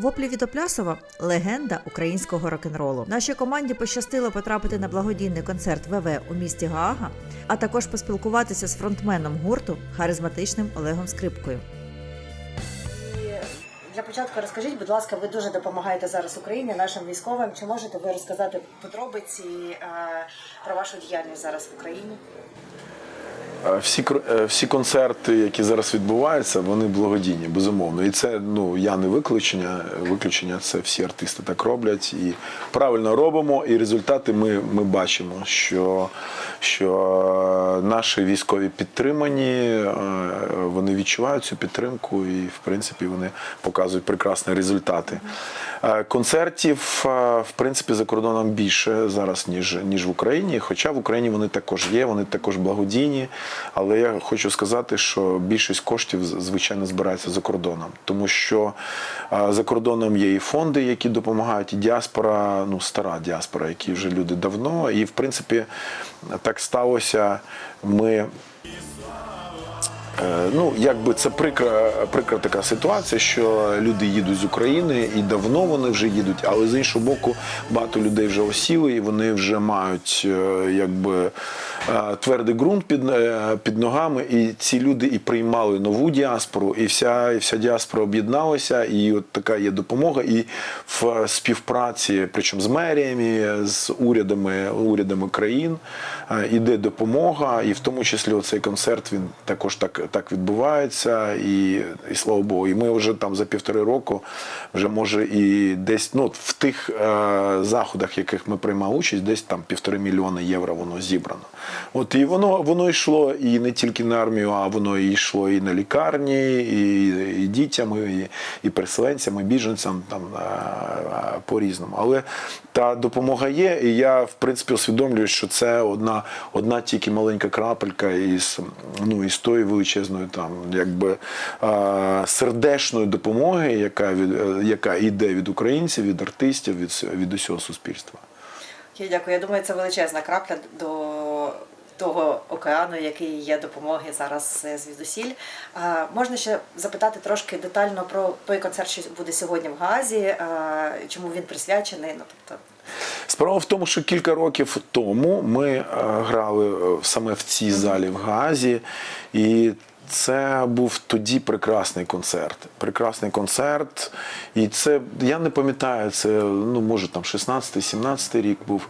Воплі Відоплясова легенда українського рок-н-ролу. Нашій команді пощастило потрапити на благодійний концерт ВВ у місті Гаага, а також поспілкуватися з фронтменом гурту харизматичним Олегом Скрипкою. Для початку розкажіть, будь ласка, ви дуже допомагаєте зараз Україні, нашим військовим. Чи можете ви розказати подробиці е, про вашу діяльність зараз в Україні? Е, Всі е, всі концерти, які зараз відбуваються, вони благодійні, безумовно. І це ну я не виключення. Виключення це всі артисти так роблять і правильно робимо. І результати ми, ми бачимо, що, що наші військові підтримані, е, вони відчувають цю підтримку, і в принципі вони показують прекрасні результати. Концертів, в принципі, за кордоном більше зараз, ніж, ніж в Україні. Хоча в Україні вони також є, вони також благодійні. Але я хочу сказати, що більшість коштів, звичайно, збирається за кордоном. Тому що за кордоном є і фонди, які допомагають, і діаспора, ну, стара діаспора, які вже люди давно. І, в принципі, так сталося. Ми Е, Ну, якби це прикра, прикра така ситуація, що люди їдуть з України і давно вони вже їдуть, але з іншого боку, багато людей вже осіли і вони вже мають е, якби твердий ґрунт під, е, під ногами. І ці люди і приймали нову діаспору, і вся, і вся діаспора об'єдналася, і от така є допомога. І в співпраці, причому з меріями, з урядами, урядами країн, е, іде допомога, і в тому числі оцей концерт він також так, так відбувається. І, і слава Богу, і ми вже там за півтори року, вже може і десь ну, в тих е, заходах, яких ми приймали участь, десь там півтори мільйони євро воно зібрано. От і воно воно йшло і не тільки на армію, а воно і йшло і на лікарні, і, і дітям, і, і переселенцям, і біженцям там е, по-різному. Але та допомога є, і я в принципі усвідомлюю, що це одна, одна тільки маленька крапелька із, ну, із тої величезної там, якби сердечної допомоги, яка від яка йде від українців, від артистів, від, від усього суспільства. Я дякую. Я думаю, це величезна крапля до того океану, який є допомоги зараз е, звідусіль. Можна ще запитати трошки детально про той концерт, що буде сьогодні в Газі, чому він присвячений? Ну тобто. Справа в тому, що кілька років тому ми е, грали е, саме в цій залі в Газі, і це був тоді прекрасний концерт. Прекрасний концерт. І це я не пам'ятаю, це ну може там 16-17 рік був.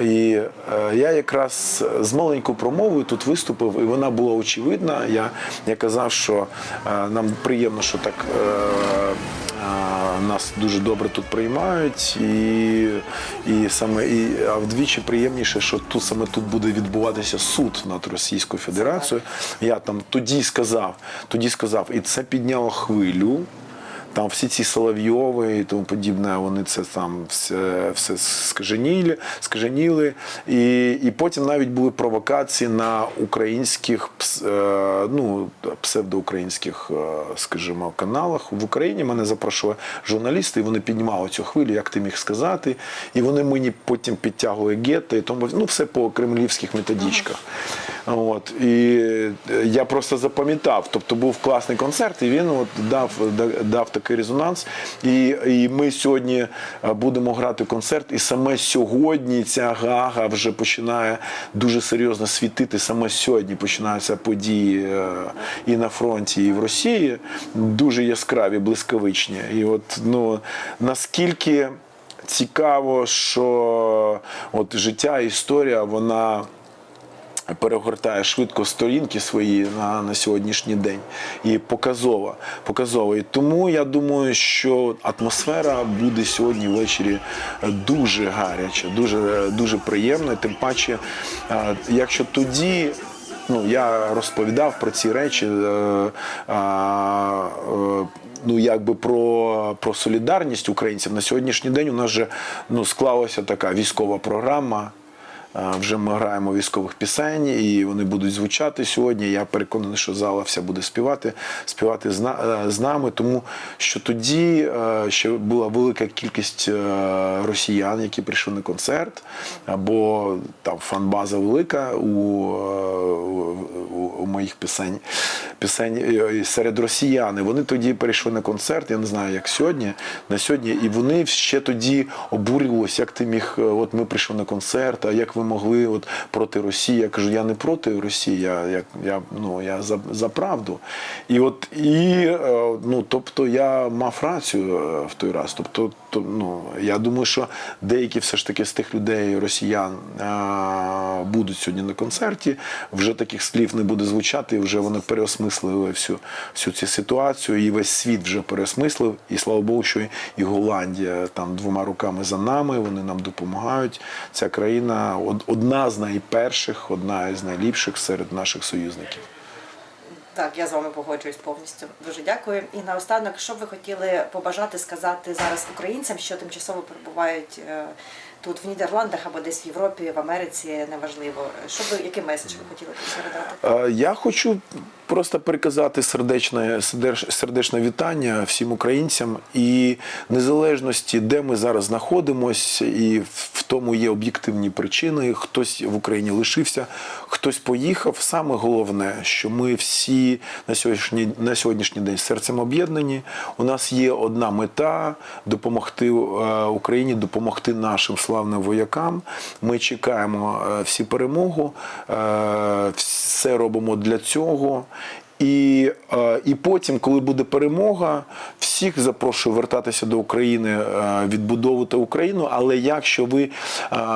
І е, я якраз з маленькою промовою тут виступив, і вона була очевидна. Я, я казав, що е, нам приємно, що так. Е, Нас дуже добре тут приймають, і, і саме і а вдвічі приємніше, що тут саме тут буде відбуватися суд над Російською Федерацією. Я там тоді сказав, тоді сказав, і це підняло хвилю. Там всі ці Соловйови і тому подібне, вони це там все, все скаженіли, скаженіли. І, і потім навіть були провокації на українських е, ну, псевдоукраїнських, е, скажімо, каналах. В Україні мене запрошували журналісти, і вони піднімали цю хвилю, як ти міг сказати. І вони мені потім підтягували гетто, і тому ну, все по кремлівських методичках. От. І е, я просто запам'ятав. Тобто був класний концерт, і він от дав, да- дав такий резонанс. І, і ми сьогодні е, будемо грати концерт, і саме сьогодні ця гага вже починає дуже серйозно світити. Саме сьогодні починаються події е, і на фронті, і в Росії. Дуже яскраві, блискавичні. І от ну наскільки цікаво, що от життя, історія, вона перегортає швидко сторінки свої на, на сьогоднішній день і показова. показова. І тому я думаю, що атмосфера буде сьогодні ввечері дуже гаряча, дуже, дуже приємна. Тим паче, е, якщо тоді. Ну, я розповідав про ці речі. е, е, Ну, якби про, про солідарність українців на сьогоднішній день у нас вже ну, склалася така військова програма. Вже ми граємо військових пісень, і вони будуть звучати сьогодні. Я переконаний, що зала вся буде співати, співати е, з нами, тому що тоді е, ще була велика кількість е, росіян, які прийшли на концерт, або там фан-база велика у, у, моїх пісень, пісень серед росіян. Вони тоді перейшли на концерт, я не знаю, як сьогодні, на сьогодні, і вони ще тоді обурювалися, як ти міг, от ми прийшли на концерт, а як ви могли от проти Росії? Я кажу, я не проти Росії, я, я, я, ну, я за, за правду. І от і е, ну, тобто я мав рацію е, в той раз. Тобто, то, ну, я думаю, що деякі все ж таки з тих людей, росіян, будуть сьогодні на концерті. Вже таких слів не буде звучати, вже вони переосмислили всю, всю цю ситуацію, і весь світ вже переосмислив. І слава Богу, що і Голландія там двома руками за нами, вони нам допомагають. Ця країна одна з найперших, одна із найліпших серед наших союзників. Так, я з вами погоджуюсь повністю. Дуже дякую. І наостанок, що б ви хотіли побажати сказати зараз українцям, що тимчасово перебувають е, тут в Нідерландах або десь в Європі, в Америці, неважливо. Що ви який меседж ви хотіли передати? Е, Я хочу просто переказати сердечне, сердечне вітання всім українцям і незалежності, де ми зараз знаходимося, і в тому є об'єктивні причини. Хтось в Україні лишився, хтось поїхав. Саме головне, що ми всі на сьогоднішній, на сьогоднішній день серцем об'єднані. У нас є одна мета допомогти е, Україні, допомогти нашим славним воякам. Ми чекаємо е, всі перемогу, е, все робимо для цього. І, е, і потім, коли буде перемога, всіх запрошую вертатися до України, е, відбудовувати Україну. Але якщо ви е,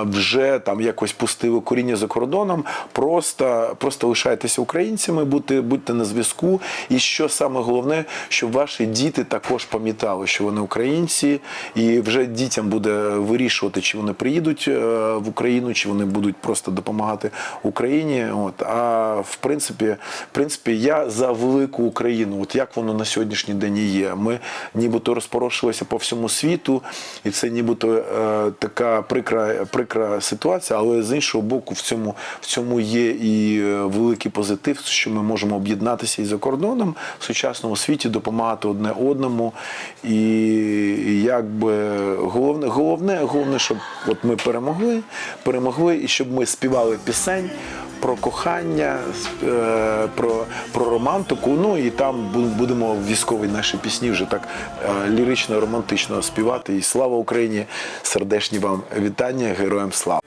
вже там якось пустили коріння за кордоном, просто, просто лишайтеся українцями, будьте, будьте на зв'язку. І що саме головне, щоб ваші діти також пам'ятали, що вони українці, і вже дітям буде вирішувати, чи вони приїдуть в Україну, чи вони будуть просто допомагати Україні. От а в принципі, в принципі, я за велику Україну. От як воно на сьогоднішній день і є. Ми нібито розпорошилися по всьому світу, і це нібито е, така прикра, прикра ситуація, але з іншого боку, в цьому в цьому є і е, великий позитив, що ми можемо об'єднатися і за кордоном в сучасному світі, допомагати одне одному. І, якби головне, головне, головне, щоб от ми перемогли, перемогли, і щоб ми співали пісень. Про кохання, е, про, про романтику. Ну і там будемо в військовій наші пісні вже так е, лірично, романтично співати. І слава Україні! Сердечні вам вітання, героям слава!